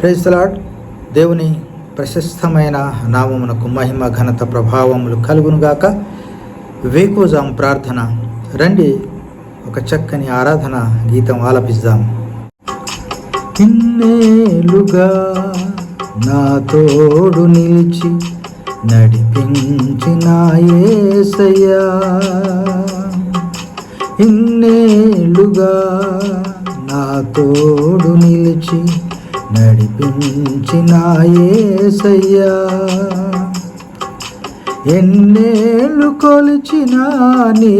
ప్రైజ్లాడ్ దేవుని ప్రశస్తమైన నామమునకు మహిమ ఘనత ప్రభావములు కలుగునుగాక వేకోజాం ప్రార్థన. రండి ఒక చక్కని ఆరాధన గీతం ఆలపిద్దాం. ఇన్నేలుగా నా తోడు నిలిచి నడిపించిన ఏసయ్యా. ఇన్నేలుగా నా తోడు నిలిచి నడిపించినాయేసయ్యా ఎన్నేళ్ళు కొలిచిన నీ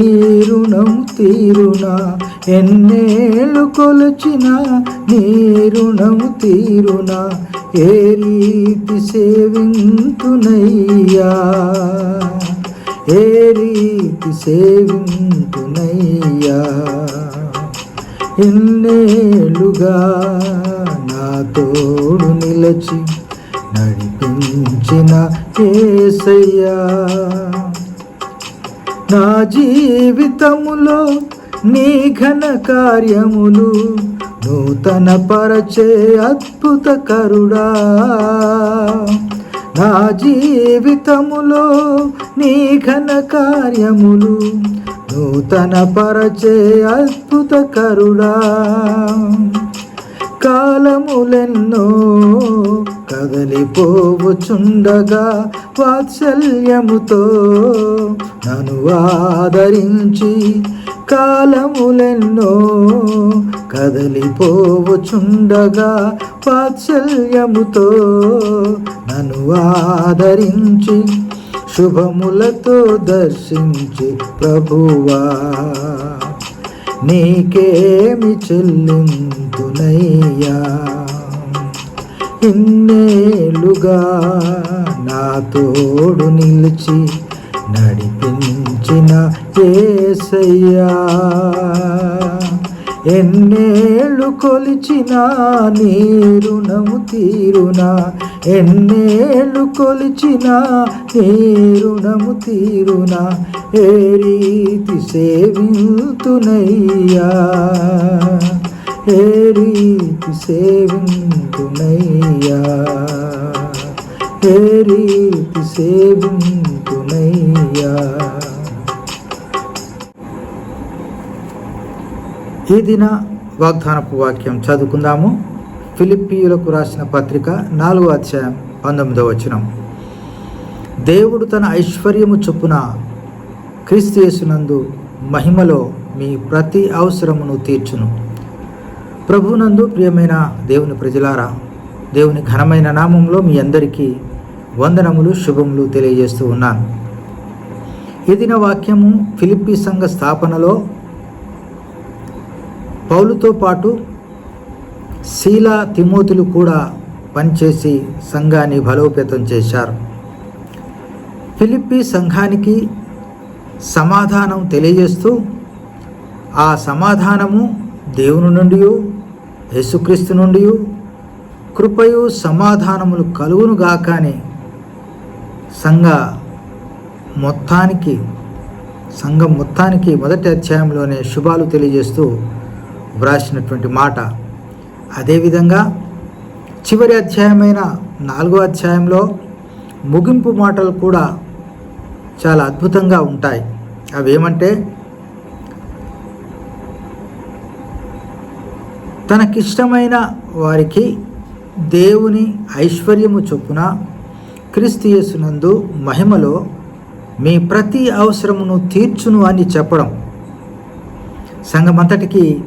రుణం తీరునా? ఎన్నేళ్ళు కొలిచిన నీ రుణం తీరునా? ఏ రీతి సేవింతునయ్యా? ఏ రీతి సేవింతునయ్యా? ఎన్నేళ్ళుగా నా తోడు నిలచి నడిపించిన ఏసయ్యా. నా జీవితములో నీ ఘన కార్యములు నూతన పరచే అద్భుత కరుడా. నా జీవితములో నీ ఘన కార్యములు నూతన పరచే అద్భుత కరుడా కాలములెన్నో కదలిపోవచుండగా వాత్సల్యముతో నను ఆదరించి కాలములెన్నో కదలిపోవచుండగా వాత్సల్యముతో నను ఆదరించి శుభములతో దర్శించి ప్రభువా. నీకేమి చెల్లింతునయ్యా. ఇన్నేలుగా నా తోడు నిలిచి నడిపించిన ఏసయ్యా. ఎన్నేళ్ళు కొలిచినా నీ రుణము తీరునా? ఎన్నేళ్ళు కొలిచినా నీ రుణము తీరునా? ఏ రీతి సేవింతునయ్యా? ఏ రీతి సేవింతునయ్యా? ఏ రీతి సేవింతునయ్యా? ఈ దిన వాగ్దానపు వాక్యం చదువుకుందాము. ఫిలిప్పీయులకు రాసిన పత్రిక నాలుగో అధ్యాయం పంతొమ్మిదో వచనం. దేవుడు తన ఐశ్వర్యము చొప్పున క్రీస్తు యేసునందు మహిమలో మీ ప్రతి అవసరమును తీర్చును. ప్రభునందు ప్రియమైన దేవుని ప్రజలారా దేవుని ఘనమైన నామంలో మీ అందరికీ వందనములు శుభములు తెలియజేస్తూ ఉన్నాను. ఈ వాక్యము ఫిలిప్పీ సంఘ స్థాపనలో పౌలుతో పాటు శీలా తిమోతులు కూడా పనిచేసి సంఘాన్ని బలోపేతం చేశారు. ఫిలిప్పి సంఘానికి సమాధానం తెలియజేస్తూ ఆ సమాధానము దేవుని నుండి యేసుక్రీస్తు నుండి కృపయు సమాధానములు కలుగును గాకని సంఘ మొత్తానికి సంఘం మొత్తానికి మొదటి అధ్యాయంలోనే శుభాలు తెలియజేస్తూ వ్రాసినటువంటి మాట. అదేవిధంగా చివరి అధ్యాయమైన నాలుగో అధ్యాయంలో ముగింపు మాటలు కూడా చాలా అద్భుతంగా ఉంటాయి. అవి ఏమంటే తనకిష్టమైన వారికి దేవుని ఐశ్వర్యము చొప్పున క్రీస్తుయేసునందు మహిమలో మీ ప్రతి అవసరమును తీర్చును అని చెప్పడం. సంఘమంతటికి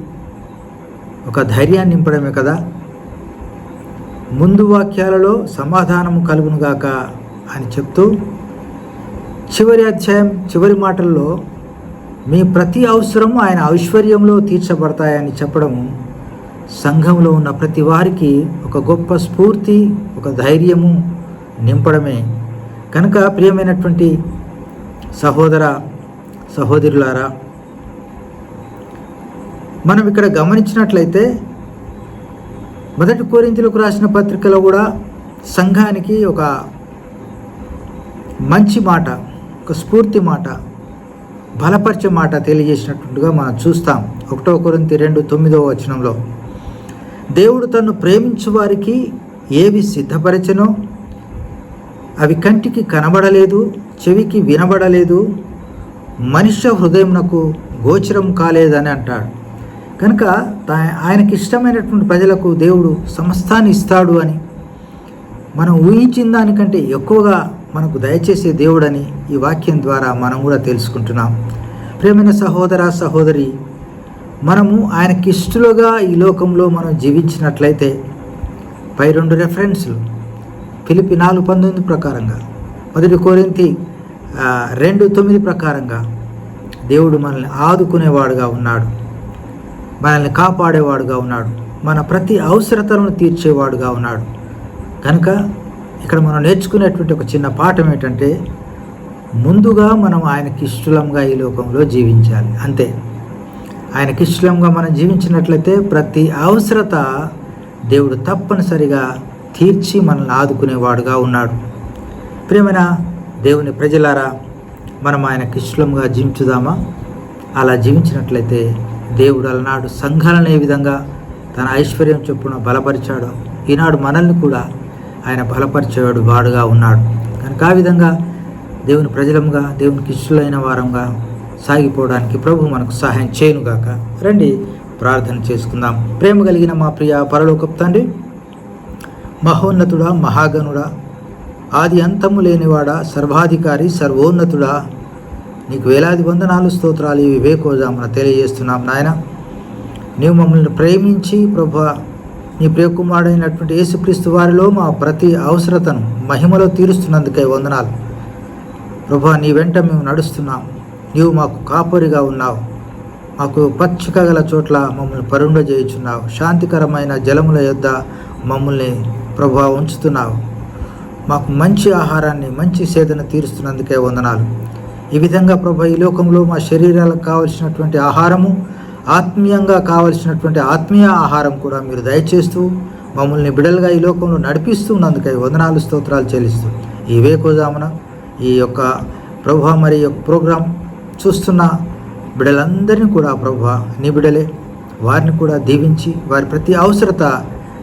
ఒక ధైర్యాన్ని నింపడమే కదా? ముందు వాక్యాలలో సమాధానము కలుగునుగాక అని చెప్తూ చివరి అధ్యాయం చివరి మాటల్లో మీ ప్రతి అవసరము ఆయన ఐశ్వర్యంలో తీర్చబడతాయని చెప్పడము సంఘంలో ఉన్న ప్రతి వారికి ఒక గొప్ప స్ఫూర్తి ఒక ధైర్యము నింపడమే. కనుక ప్రియమైనటువంటి సహోదర సహోదరులారా మనం ఇక్కడ గమనించినట్లయితే మొదటి కోరింతలకు రాసిన పత్రికలో కూడా సంఘానికి ఒక మంచి మాట ఒక స్ఫూర్తి మాట బలపరిచే మాట తెలియజేసినట్టుగా మనం చూస్తాం. ఒకటో కొరింతి రెండు తొమ్మిదవ వచనంలో. దేవుడు తను ప్రేమించు వారికి ఏవి సిద్ధపరచనో అవి కంటికి కనబడలేదు చెవికి వినబడలేదు మనిషి హృదయమునకు గోచరం కాలేదని అంటాడు. కనుక తా- ఆయనకి ఇష్టమైనటువంటి ప్రజలకు దేవుడు సమస్తాన్ని ఇస్తాడు అని. మనం ఊహించిన దానికంటే ఎక్కువగా మనకు దయచేసే దేవుడని ఈ వాక్యం ద్వారా మనం కూడా తెలుసుకుంటున్నాం. ప్రేమైన సహోదర సహోదరి మనము ఆయనకి ఇష్టలుగా ఈ లోకంలో మనం జీవించినట్లయితే పై రెండు రెఫరెన్స్లు పిలిపి నాలుగు పంతొమ్మిది ప్రకారంగా మొదటి కోరింతి రెండు తొమ్మిది ప్రకారంగా దేవుడు మనల్ని ఆదుకునేవాడుగా ఉన్నాడు. మనల్ని కాపాడేవాడుగా ఉన్నాడు. మన ప్రతి అవసరతలను తీర్చేవాడుగా ఉన్నాడు. కనుక ఇక్కడ మనం నేర్చుకునేటువంటి ఒక చిన్న పాఠం ఏంటంటే ముందుగా మనం ఆయనకి ఇష్టలంగా ఈ లోకంలో జీవించాలి. అంతే. ఆయనకి ఇష్టంగా మనం జీవించినట్లయితే ప్రతి అవసరత దేవుడు తప్పనిసరిగా తీర్చి మనల్ని ఆదుకునేవాడుగా ఉన్నాడు. ప్రేమైన దేవుని ప్రజలారా మనం ఆయనకి ఇష్టంగా జీవించుదామా? అలా జీవించినట్లయితే దేవుడు అలనాడు సంఘాలను ఏ విధంగా తన ఐశ్వర్యం చొప్పున బలపరిచాడో ఈనాడు మనల్ని కూడా ఆయన బలపరిచేవాడు వాడుగా ఉన్నాడు. కనుక ఆ విధంగా దేవుని ప్రజలంగా దేవునికి ఇష్టలైన వారంగా సాగిపోవడానికి ప్రభు మనకు సహాయం చేయనుగాక. రండి ప్రార్థన చేసుకుందాం. ప్రేమ కలిగిన మా ప్రియ పరలోకపు తండ్రి మహోన్నతుడా మహాగణుడా ఆది అంతము లేనివాడా సర్వాధికారి సర్వోన్నతుడా నీకు వేలాది వందనాలు స్తోత్రాలు ఈ వివేకోజామున తెలియజేస్తున్నాం నాయన. నీవు మమ్మల్ని ప్రేమించి ప్రభా నీ ప్రియకుమారుడైనటువంటి యేసుక్రీస్తు వారిలో మా ప్రతి అవసరతను మహిమలో తీరుస్తున్నందుకై వందనాలు. ప్రభా నీ వెంట మేము నడుస్తున్నాం. నీవు మాకు కాపరిగా ఉన్నావు. మాకు పచ్చిక గల చోట్ల మమ్మల్ని పరుండ చేయుచున్నావు శాంతికరమైన జలముల యొద్ద మమ్మల్ని ప్రభా ఉంచుతున్నావు. మాకు మంచి ఆహారాన్ని మంచి సేదన తీరుస్తున్నందుకే వందనాలు. ఈ విధంగా ప్రభా ఈ లోకంలో మా శరీరాలకు కావలసినటువంటి ఆహారము ఆత్మీయంగా కావలసినటువంటి ఆత్మీయ ఆహారం కూడా మీరు దయచేస్తూ మమ్మల్ని బిడలుగా ఈ లోకంలో నడిపిస్తూ ఉన్నందుకై వందనాలు స్తోత్రాలు చెల్లిస్తూ ఈ వేకోజామున ఈ యొక్క ప్రభా మరి యొక్క ప్రోగ్రాం చూస్తున్న బిడలందరినీ కూడా ప్రభు నీ బిడలే వారిని కూడా దీవించి వారి ప్రతి అవసరత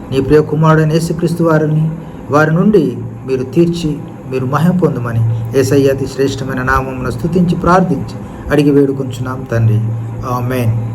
నీ ప్రియ కుమారుడైన యేసుక్రీస్తు వారిని వారి నుండి మీరు తీర్చి మీరు మహిమ పొందమని ఏసయ్య అతి శ్రేష్టమైన నామమును స్తుతించి ప్రార్థించి అడిగి వేడుకొంచున్నాం తండ్రి. ఆమెన్.